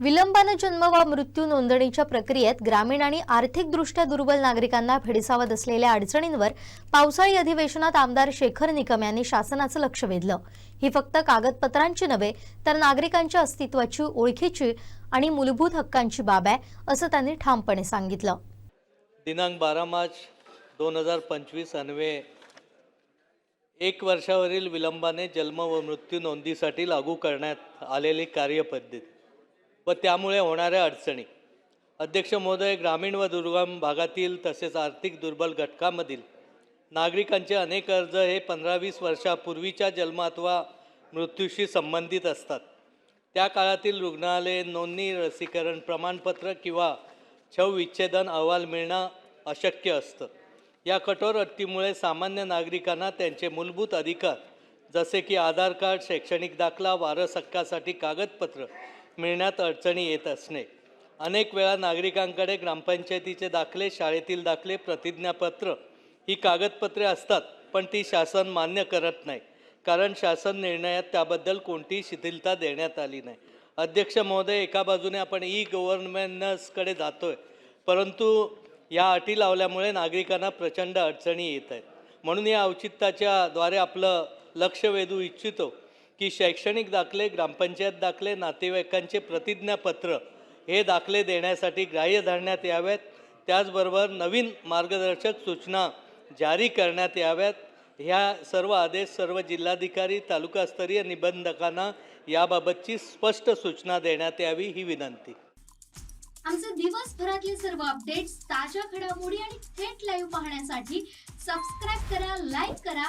विलंबानं जन्म वा मृत्यू नोंदणीच्या प्रक्रियेत ग्रामीण आणि आर्थिकदृष्ट्या दुर्बल नागरिकांना भेडसावत असलेल्या अडचणींवर पावसाळी अधिवेशनात आमदार शेखर निकम यांनी शासनाचं लक्ष वेधलं. ही फक्त कागदपत्रांची नव्हे तर नागरिकांच्या अस्तित्वाची ओळखीची आणि मूलभूत हक्कांची बाब आहे असं त्यांनी ठामपणे सांगितलं. दिनांक बारा मार्च दोन हजार पंचवीस अन्वे एक वर्षावरील विलंबाने जन्म व मृत्यू नोंदीसाठी लागू करण्यात आलेली कार्यपद्धती. व त्यामुळे होणाऱ्या अडचणी. अध्यक्ष महोदय ग्रामीण व दुर्गम भागातील तसेच आर्थिक दुर्बल घटकामधील नागरिकांचे अनेक अर्ज हे पंधरा वीस वर्षापूर्वीच्या जन्म अथवा मृत्यूशी संबंधित असतात. त्या काळातील रुग्णालय नोंदणी लसीकरण प्रमाणपत्र किंवा छव विच्छेदन अहवाल मिळणं अशक्य असतं. या कठोर अटीमुळे सामान्य नागरिकांना त्यांचे मूलभूत अधिकार जसे की आधार कार्ड शैक्षणिक दाखला वारस हक्कासाठी कागदपत्र मिळण्यात अडचणी येत असणे. अनेक वेळा नागरिकांकडे ग्रामपंचायतीचे दाखले शाळेतील दाखले प्रतिज्ञापत्र ही कागदपत्रे असतात पण ती शासन मान्य करत नाही. कारण शासन निर्णयात त्याबद्दल कोणतीही शिथिलता देण्यात आली नाही. अध्यक्ष महोदय एका बाजूने आपण ई गव्हर्मेंटसकडे जातो आहे परंतु या अटी लावल्यामुळे नागरिकांना प्रचंड अडचणी येत आहेत. म्हणून या औचित्याच्या द्वारे आपलं लक्ष वेधू इच्छितो की शैक्षणिक दाखले ग्रामपंचायत दाखले नातेवाईकांचे प्रतिज्ञापत्र हे दाखले देण्यासाठी ग्राह्य धरण्यात याव्यात त्याचबरोबर नवीन मार्गदर्शक सूचना जारी करण्यात याव्यात. ह्या सर्व आदेश सर्व जिल्हाधिकारी तालुकास्तरीय निबंधकांना याबाबतची स्पष्ट सूचना देण्यात यावी ही विनंती. आमचे दिवसभरातले सर्व अपडेट्स ताज्या घडामोडी आणि थेट लाईव्ह पाहण्यासाठी सबस्क्राईब करा लाईक करा